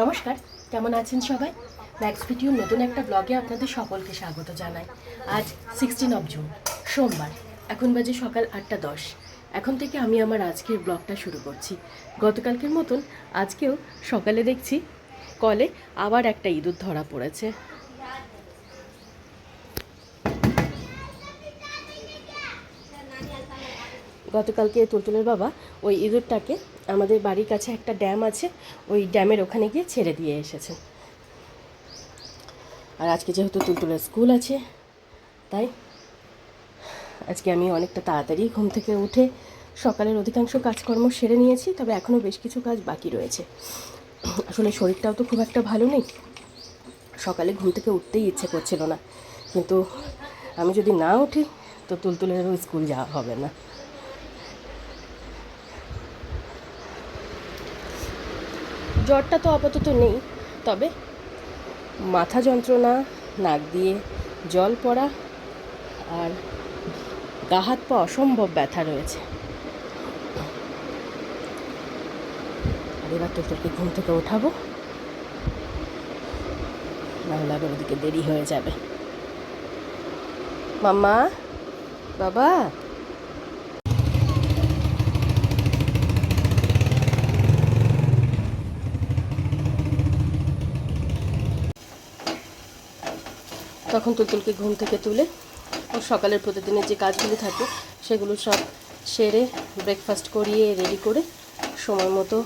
নমস্কার, কেমন আছেন সবাই? ম্যাক্স ভিডিওর নতুন একটা ব্লগে আপনাদের সকলকে স্বাগত জানাই। আজ সিক্সটিন অফ জুন সোমবার, এখন বাজে সকাল আটটা দশ। এখন থেকে আমি আমার আজকের ব্লগটা শুরু করছি। গতকালকের মতন আজকেও সকালে দেখছি, কলে আবার একটা ইঁদুর ধরা পড়েছে। গতকালকে তুলতুলের বাবা ওই ইঁদুরটাকে আমাদের বাড়ির কাছে একটা ড্যাম আছে, ওই ড্যামের ওখানে গিয়ে ছেড়ে দিয়ে এসেছেন আর আজকে যেহেতু তুলতুলের স্কুল আছে, তাই আজকে আমি অনেকটা তাড়াতাড়ি ঘুম থেকে উঠে সকালের অধিকাংশ কাজকর্ম সেরে নিয়েছি, তবে এখনও বেশ কিছু কাজ বাকি রয়েছে। আসলে শরীরটাও তো খুব একটা ভালো নেই। সকালে ঘুম থেকে উঠতেই ইচ্ছে করছিল না, কিন্তু আমি যদি না উঠি, তো তুলতুলেরও স্কুল যাওয়া হবে না। জ্বরটা তো আপাতত নেই, তবে মাথা যন্ত্রণা, নাক দিয়ে জল পড়া আর গা হাত পা অসম্ভব ব্যথা রয়েছে। এবার তো তোকে ঘুম থেকে ওঠাবো নাহলে আবার ওদিকে দেরি হয়ে যাবে। মাম্মা, বাবা। তখন তুলতুলকে ঘুম থেকে তুলে ও সকালের প্রতিদিনের যে কাজগুলো থাকে, সেগুলো সব সেরে ব্রেকফাস্ট করিয়ে রেডি করে সময় মতো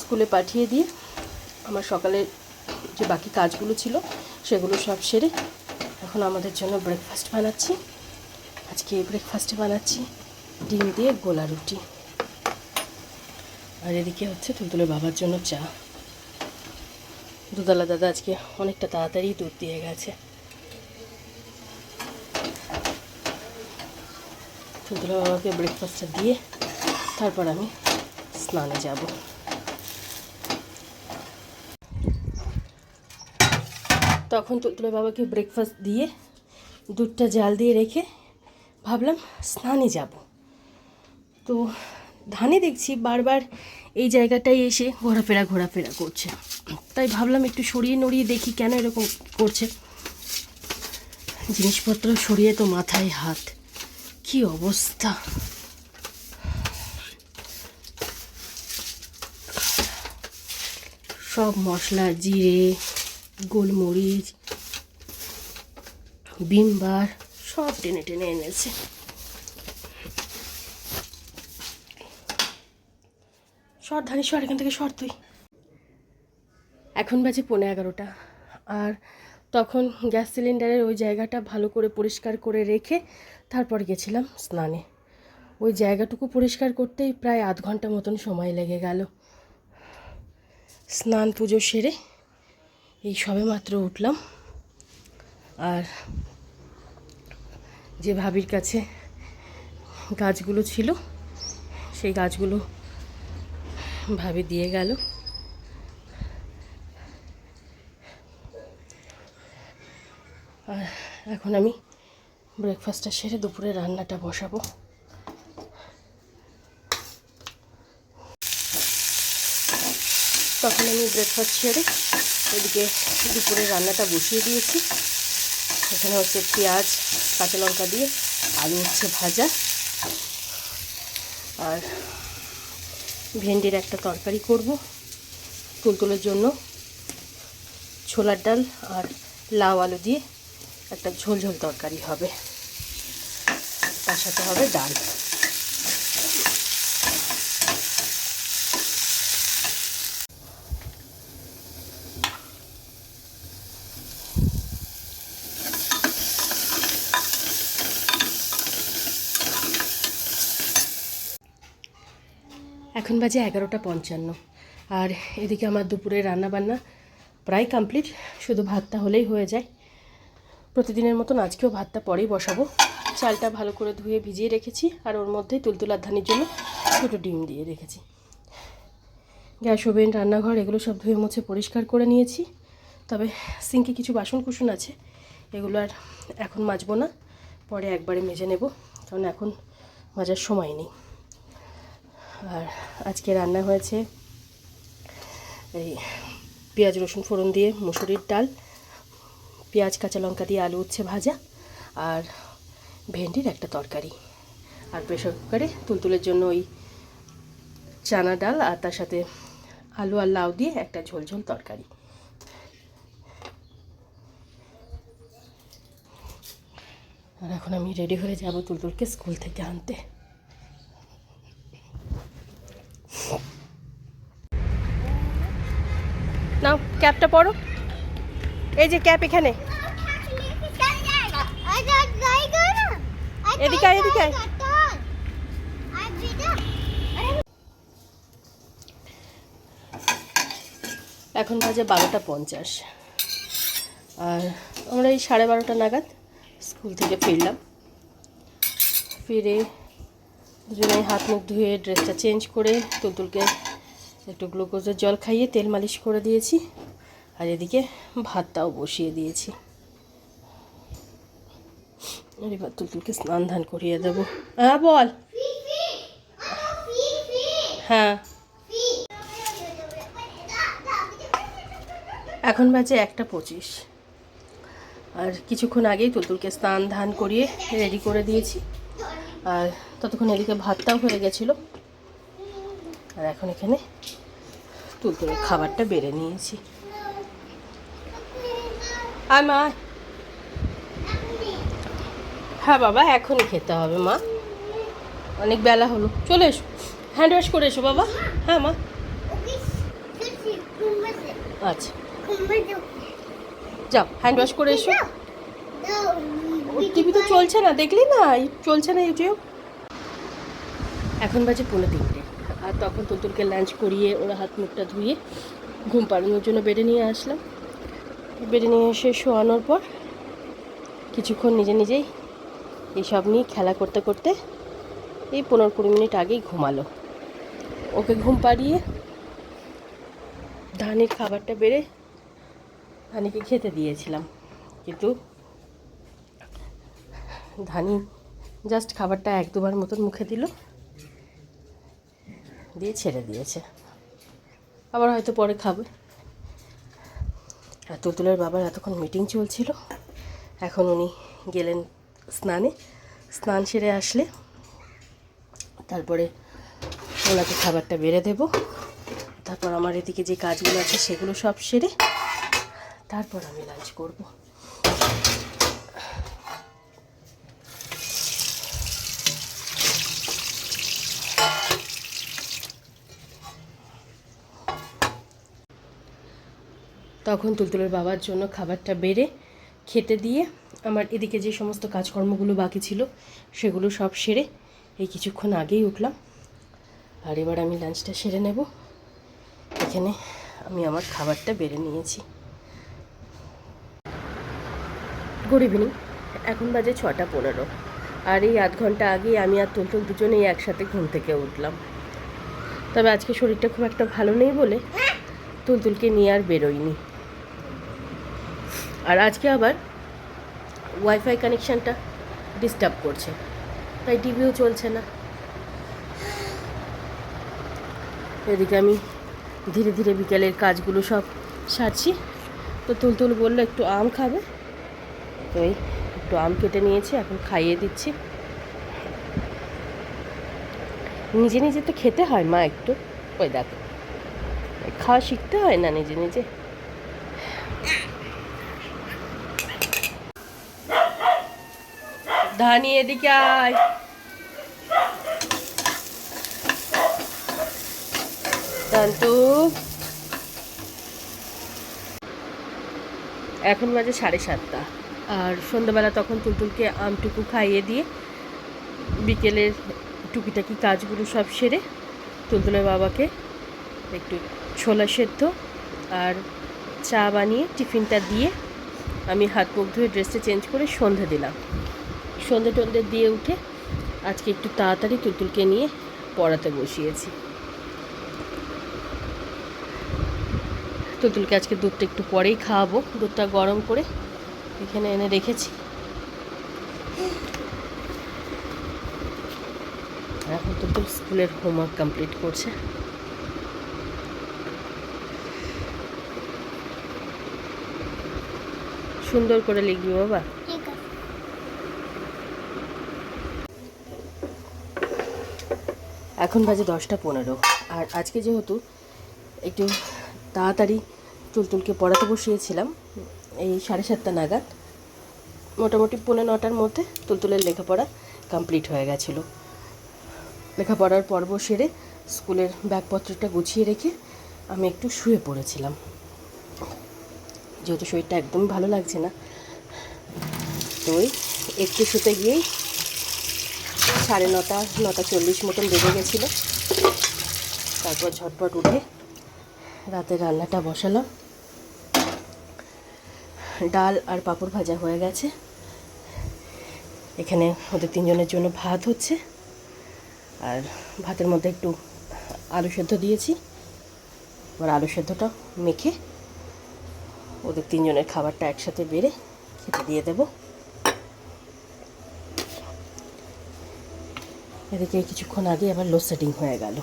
স্কুলে পাঠিয়ে দিয়ে আমার সকালের যে বাকি কাজগুলো ছিল, সেগুলো সব সেরে এখন আমাদের জন্য ব্রেকফাস্ট বানাচ্ছি। আজকে ব্রেকফাস্টে বানাচ্ছি, ডিম দিয়ে গোলা রুটি। আর এদিকে হচ্ছে তুলতুলের বাবার জন্য চা। দুধালা দাদা আজকে অনেকটা তাড়াতাড়ি দুধ দিয়ে গেছে। তুলতুলা বাবাকে ব্রেকফাস্টটা দিয়ে তারপর আমি স্নানে যাব। তখন তুলতুলা বাবাকে ব্রেকফাস্ট দিয়ে দুধটা জাল দিয়ে রেখে ভাবলাম স্নানে যাব। তো ধানে দেখছি বারবার এই জায়গাটায় এসে ঘোরাফেরা ঘোরাফেরা করছে। তাই ভাবলাম একটু সরিয়ে নড়িয়ে দেখি কেন এরকম করছে। জিনিসপত্র সরিয়ে তো মাথায় হাত। কি অবস্থা? সব মশলা, জিরে, গোলমরিচ বিমবার সব টেনে টেনে এনেছে। সর ধানি সর এখান থেকে সর তুই। এখন বাজে পৌনে এগারোটা। আর তখন গ্যাস সিলিন্ডারের ওই জায়গাটা ভালো করে পরিষ্কার করে রেখে তারপর গেছিলাম স্নানে। ওই জায়গাটুকু পরিষ্কার করতেই প্রায় আধ ঘণ্টা মতন সময় লেগে গেল। স্নান পুজো সেরে এই সবে মাত্র উঠলাম। আর যে ভাবির কাছে গাছগুলো ছিল, সেই গাছগুলো ভাবি দিয়ে গেল। আর এখন আমি ব্রেকফাস্টটা সেরে দুপুরে রান্নাটা বসাবো। তখন আমি ব্রেকফাস্ট সেরে এদিকে দুপুরে রান্নাটা বসিয়ে দিয়েছি। এখানে হচ্ছে পেঁয়াজ, কাঁচা লঙ্কা দিয়ে আলু হচ্ছে ভাজা। আর ভেন্ডির একটা তরকারি করব তুলতুলের জন্য, ছোলার ডাল আর লাউ আলু দিয়ে। একটা ঝোল ঝোল তরকারি হবে। তার সাথে হবে ডাল। এখন বাজে এগারোটা পঞ্চান্ন। আর এদিকে আমার দুপুরে রান্না বান্না প্রায় কমপ্লিট শুধু ভাতটা হলেই হয়ে যায়। প্রতিদিনের মতন আজকেও ভাতটা পরেই বসাবো। চালটা ভালো করে ধুয়ে ভিজিয়ে রেখেছি, আর ওর মধ্যে তুলতুলার ধানের জন্য ছোটো ডিম দিয়ে রেখেছি। গ্যাস ওভেন, রান্নাঘর, এগুলো সব ধুয়ে মুছে পরিষ্কার করে নিয়েছি। তবে সিঙ্কে কিছু বাসন কুসন আছে, এগুলো আর এখন মাজবো না, পরে একবারে মেজে নেব, কারণ এখন মাজার সময় নেই। আর আজকে রান্না হয়েছে এই পেঁয়াজ রসুন ফোড়ন দিয়ে, মুসুরির ডাল পেঁয়াজ, কাঁচা লঙ্কা দিয়ে আলু উচ্ছে ভাজা আর ভেন্ডির একটা তরকারি। আর প্রেশার কুকারে তুলতুলের জন্য ওই চানা ডাল আর তার সাথে আলু আর লাউ দিয়ে একটা ঝোল ঝোল তরকারি। আর এখন আমি রেডি হয়ে যাব তুলতুলকে স্কুল থেকে আনতে। নাও, ক্যাপটা পরো। এই যে ক্যাপ এখানে। এদিকে এখন বাজে বারোটা পঞ্চাশ। আর আমরা এই সাড়ে বারোটা নাগাদ স্কুল থেকে ফিরলাম। ফিরে দুজনে হাত মুখ ধুয়ে ড্রেসটা চেঞ্জ করে তুলতুলকে একটু গ্লুকোজের জল খাইয়ে তেল মালিশ করে দিয়েছি। আর এদিকে ভাতটাও বসিয়ে দিয়েছি। এবার তুলতুলকে স্নান ধান করিয়ে দেবো। হ্যাঁ বল। হ্যাঁ। এখন বাজে একটা পঁচিশ। আর কিছুক্ষণ আগেই তুলতুলকে স্নান ধান করিয়ে রেডি করে দিয়েছি। আর ততক্ষণ এদিকে ভাতটাও হয়ে গেছিল। আর এখন এখানে তুলতুলের খাবারটা বেড়ে নিয়েছি। আয় মা? হ্যাঁ বাবা, এখনই খেতে হবে মা। অনেক বেলা হলো। চলে এসো। হ্যান্ড ওয়াশ করে এসো বাবা। হ্যাঁ মা। আচ্ছা। যাও, হ্যান্ড ওয়াশ করে এসো। টিভি তো চলছে না, দেখলি না? চলছে না ইউটিউব এখন বাজে পৌনে তিনটে। আর তখন তুলতুলকে লাঞ্চ করিয়ে ওরা হাত মুখটা ধুয়ে ঘুম পাড়ানোর জন্য বেডে নিয়ে আসলাম। বেডে নিয়ে এসে শোয়ানোর পর কিছুক্ষণ নিজে নিজেই এইসব নিয়ে খেলা করতে করতে এই পনেরো কুড়ি মিনিট আগেই ঘুমালো। ওকে ঘুম পাড়িয়ে ধানের খাবারটা বেড়ে ধানিকে খেতে দিয়েছিলাম। কিন্তু ধানি জাস্ট খাবারটা এক দুবার মতন মুখে দিল, দিয়ে ছেড়ে দিয়েছে। আবার হয়তো পরে খাবে। আর তুলতুলের বাবার এতক্ষণ মিটিং চলছিল। এখন উনি গেলেন স্নানে। স্নান সেরে আসলে তারপরে ওনাকে খাবারটা বেড়ে দেব। তারপর আমার এদিকে যে কাজগুলো আছে সেগুলো সব সেরে তারপর আমি লাঞ্চ করব। তখন তুলতুলের বাবার জন্য খাবারটা বেড়ে খেতে দিয়ে আমার এদিকে যে সমস্ত কাজকর্মগুলো বাকি ছিল, সেগুলো সব সেরে এই কিছুক্ষণ আগেই উঠলাম। আর এবার আমি লাঞ্চটা সেরে নেব। এখানে আমি আমার খাবারটা বেড়ে নিয়েছি। গুড ইভিনিং এখন বাজে ছটা পনেরো। আর এই আধ ঘণ্টা আগেই আমি আর তুলতুল দুজনেই একসাথে ঘুম থেকে উঠলাম। তবে আজকে শরীরটা খুব একটা ভালো নেই বলে তুলতুলকে নিয়ে আর বেরোইনি। আর আজকে আবার ওয়াইফাই কানেকশানটা ডিস্টার্ব করছে। তাই টিভিও চলছে না। এদিকে আমি ধীরে ধীরে বিকেলের কাজগুলো সব সারছি। তো তুলতুল বলল, একটু আম খাবে? তো এই একটু আম কেটে নিয়েছি, এখন খাইয়ে দিচ্ছি। নিজে নিজে তো খেতে হয় মা একটু। ওই দেখো, খাওয়া শিখতে হয় না নিজে নিজে? ধানি এদিকে আয়। তন্তু এখন বাজে সাড়ে সাতটা। আর সন্ধ্যাবেলা তখন তুলতুলকে আমটুকু খাইয়ে দিয়ে বিকেলের টুকিটাকি কাজগুলো সব সেরে তুলতুলের বাবাকে একটু ছোলা সেদ্ধ আর চা বানিয়ে টিফিনটা দিয়ে আমি হাত মুখ ধুয়ে ড্রেসটা চেঞ্জ করে সন্ধ্যা দিলাম। সন্ধে টন্ধে দিয়ে উঠে আজকে একটু তাড়াতাড়ি তুলতুলকে নিয়ে পড়াতে বসিয়েছি। তুতুলকে আজকে দুধটা একটু পরেই খাওয়াবো, দুধটা গরম করে এখানে এনে রেখেছি। এখন তুলতুল স্কুলের হোমওয়ার্ক কমপ্লিট করছে। সুন্দর করে লিখবি বাবা ঠিক আছে এখন বাজে দশটা পনেরো। আর আজকে যেহেতু একটু তাড়াতাড়ি তুলতুলকে পড়াতে বসিয়েছিলাম, এই সাড়ে সাতটা নাগাদ, মোটামুটি পৌনে নটার মধ্যে তুলতুলের লেখাপড়া কমপ্লিট হয়ে গেছিল। লেখাপড়ার পর্ব সেরে স্কুলের ব্যাগপত্রটা গুছিয়ে রেখে আমি একটু শুয়ে পড়েছিলাম। যেহেতু শরীরটা একদমই ভালো লাগছে না, তো একটু শুতে গিয়েই সাড়ে নটা নটা চল্লিশ মতন বেজে গেছিল। তারপর ঝটপট উঠে রাতে রান্নাটা বসালাম। ডাল আর পাঁপড় ভাজা হয়ে গেছে। এখানে ওদের তিনজনের জন্য ভাত হচ্ছে। আর ভাতের মধ্যে একটু আলু সেদ্ধ দিয়েছি। এবার আলু সেদ্ধটা মেখে ওদের তিনজনের খাবারটা একসাথে বেড়ে খেতে দিয়ে দেবো। এদিকে কিছুক্ষণ আগে আবার লোডশেডিং হয়ে গেল।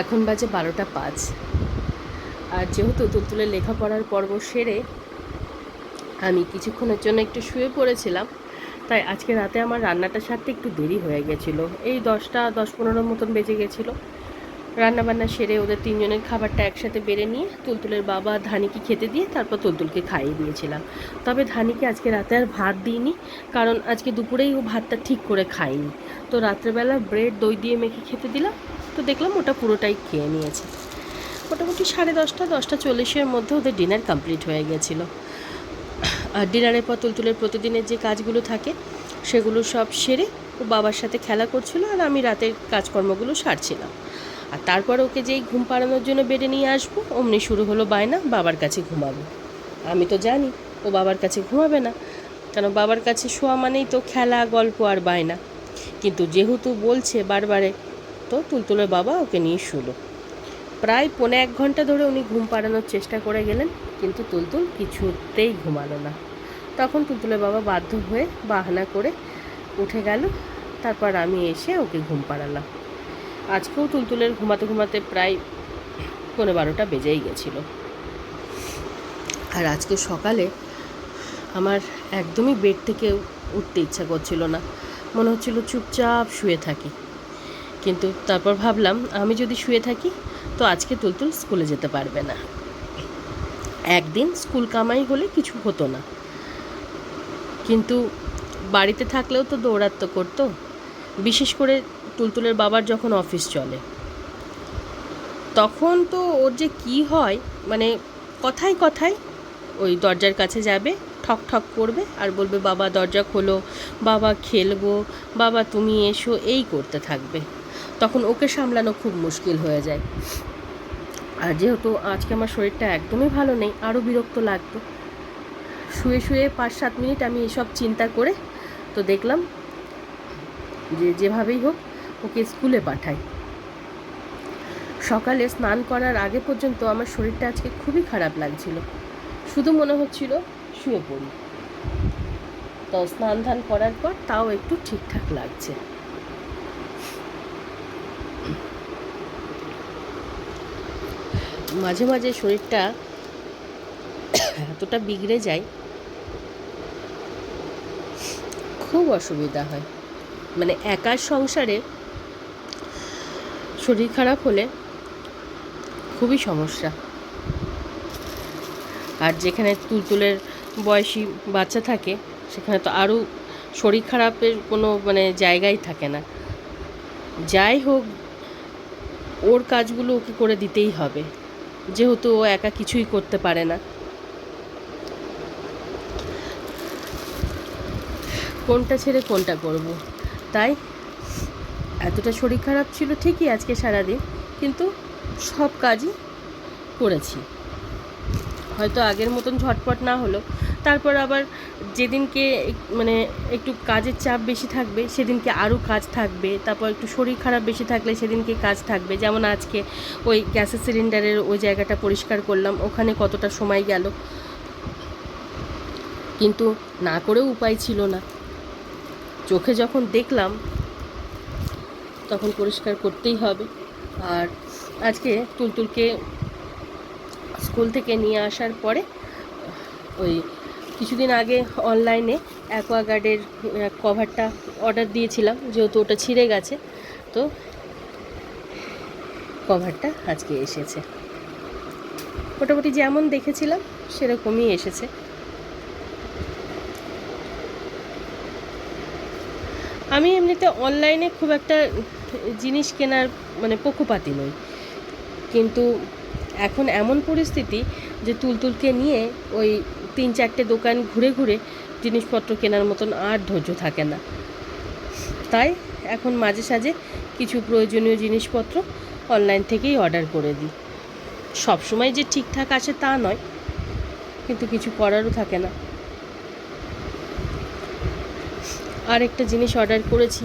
এখন বাজে বারোটা পাঁচ। আর যেহেতু তুলতুলের লেখাপড়ার পর্ব সেরে আমি কিছুক্ষণের জন্য একটু শুয়ে পড়েছিলাম, তাই আজকে রাতে আমার রান্নাটা সারতে একটু দেরি হয়ে গেছিল। এই দশটা, দশ পনেরো মতন বেজে গেছিল। রান্নাবান্না সেরে ওদের তিনজনের খাবারটা একসাথে বেড়ে নিয়ে তুলতুলের বাবা ধানিকে খেতে দিয়ে তারপর তুলতুলকে খাইয়ে দিয়েছিলাম। তবে ধানিকে আজকে রাতে আর ভাত দিইনি, কারণ আজকে দুপুরেই ও ভাতটা ঠিক করে খায়নি। তো রাত্রেবেলা ব্রেড, দই দিয়ে মেখে খেতে দিলাম, তো দেখলাম ওটা পুরোটাই খেয়ে নিয়েছে। মোটামুটি সাড়ে দশটা দশটা চল্লিশের মধ্যে ওদের ডিনার কমপ্লিট হয়ে গেছিল। আর ডিনারের পর তুলতুলের প্রতিদিনের যে কাজগুলো থাকে, সেগুলো সব সেরে ও বাবার সাথে খেলা করছিল আর আমি রাতের কাজকর্মগুলো সারছিলাম। আর তারপর ওকে যেই ঘুম পাড়ানোর জন্য বেডে নিয়ে আসব, অমনি শুরু হলো বায়না, বাবার কাছে ঘুমাবো। আমি তো জানি ও বাবার কাছে ঘুমাবে না কারণ বাবার কাছে শোয়া মানেই তো খেলা, গল্প আর বায়না। কিন্তু যেহেতু বলছে বারবারে, তো তুলতুলের বাবা ওকে নিয়ে শুলো। প্রায় পৌনে এক ঘণ্টা ধরে উনি ঘুম পাড়ানোর চেষ্টা করে গেলেন, কিন্তু তুলতুল কিছুতেই ঘুমালো না। তখন তুলতুলের বাবা বাধ্য হয়ে বাহানা করে উঠে গেল, তারপর আমি এসে ওকে ঘুম পাড়ালাম। আজকেও তুলতুলের ঘুমাতে ঘুমাতে প্রায় পনেরো বারোটা বেজেই গেছিল। আর আজকে সকালে আমার একদমই বেড থেকে উঠতে ইচ্ছা করছিল না। মনে হচ্ছিল চুপচাপ শুয়ে থাকি। কিন্তু তারপর ভাবলাম, আমি যদি শুয়ে থাকি, তো আজকে তুলতুল স্কুলে যেতে পারবে না। একদিন স্কুল কামাই হলে কিছু হতো না। কিন্তু বাড়িতে থাকলেও তো দৌড়াত্ম করতো। বিশেষ করে তুলতুলের বাবার যখন অফিস চলে। তখন তো ওর যে কি হয় মানে কথায় কথায় ওই দরজার কাছে যাবে, ঠক ঠক করবে আর বলবে, বাবা, দরজা খোলো, বাবা, খেলব, বাবা, তুমি এসো। এই করতে থাকবে। তখন ওকে সামলানো খুব মুশকিল হয়ে যায়। আর যেহেতু আজকে আমার শরীরটা একদমই ভালো নেই, আরও বিরক্ত লাগতো। শুয়ে শুয়ে পাঁচ সাত মিনিট আমি এসব চিন্তা করে তো দেখলাম যে যেভাবেই হোক ওকে স্কুলে পাঠাই। সকালে স্নান করার আগে পর্যন্ত আমার শরীরটা আজকে খুবই খারাপ লাগছিল। শুধু মনে হচ্ছিল শুয়ে পড়ি। তো স্নান ধান করার পর তাও একটু ঠিকঠাক লাগছে। মাঝে মাঝে শরীরটা এতটা বিগড়ে যায়, খুব অসুবিধা হয়। মানে একার সংসারে শরীর খারাপ হলে খুবই সমস্যা। আর যেখানে তুলতুলের বয়সী বাচ্চা থাকে, সেখানে তো আরও শরীর খারাপের কোনো মানে জায়গাই থাকে না। যাই হোক, ওর কাজগুলো ওকে করে দিতেই হবে। যেহেতু ও একা কিছুই করতে পারে না। কোনটা ছেড়ে কোনটা করব? তাই এতটা শরীর খারাপ ছিল ঠিকই আজকে সারাদিন, কিন্তু সব কাজই করেছি। হয়তো আগের মতন ঝটপট না হলো। তারপর আবার যেদিনকে মানে একটু কাজের চাপ বেশি থাকবে, সেদিনকে আরও কাজ থাকবে, তারপর একটু শরীর খারাপ বেশি থাকলে সেদিনকে কাজ থাকবে। যেমন আজকে ওই গ্যাসের সিলিন্ডারের ওই জায়গাটা পরিষ্কার করলাম, ওখানে কতটা সময় গেল। কিন্তু না করেও উপায় ছিল না। চোখে যখন দেখলাম তখন পরিষ্কার করতেই হবে। আর আজকে তুলতুলকে স্কুল থেকে নিয়ে আসার পরে, ওই কিছুদিন আগে অনলাইনে অ্যাকোয়াগার্ডের কভারটা অর্ডার দিয়েছিলাম, যেহেতু ওটা ছিঁড়ে গেছে, তো কভারটা আজকে এসেছে। মোটামুটি যেমন দেখেছিলাম, সেরকমই এসেছে। আমি এমনিতে অনলাইনে খুব একটা জিনিস কেনার মানে পক্ষপাতি নই। কিন্তু এখন এমন পরিস্থিতি যে তুলতুলকে নিয়ে ওই তিন চারটে দোকান ঘুরে ঘুরে জিনিসপত্র কেনার মতন আর ধৈর্য থাকে না। তাই এখন মাঝে সাঝে কিছু প্রয়োজনীয় জিনিসপত্র অনলাইন থেকেই অর্ডার করে দিই। সব সময় যে ঠিকঠাক আসে তা নয়, কিন্তু কিছু করারও থাকে না। আর একটা জিনিস অর্ডার করেছি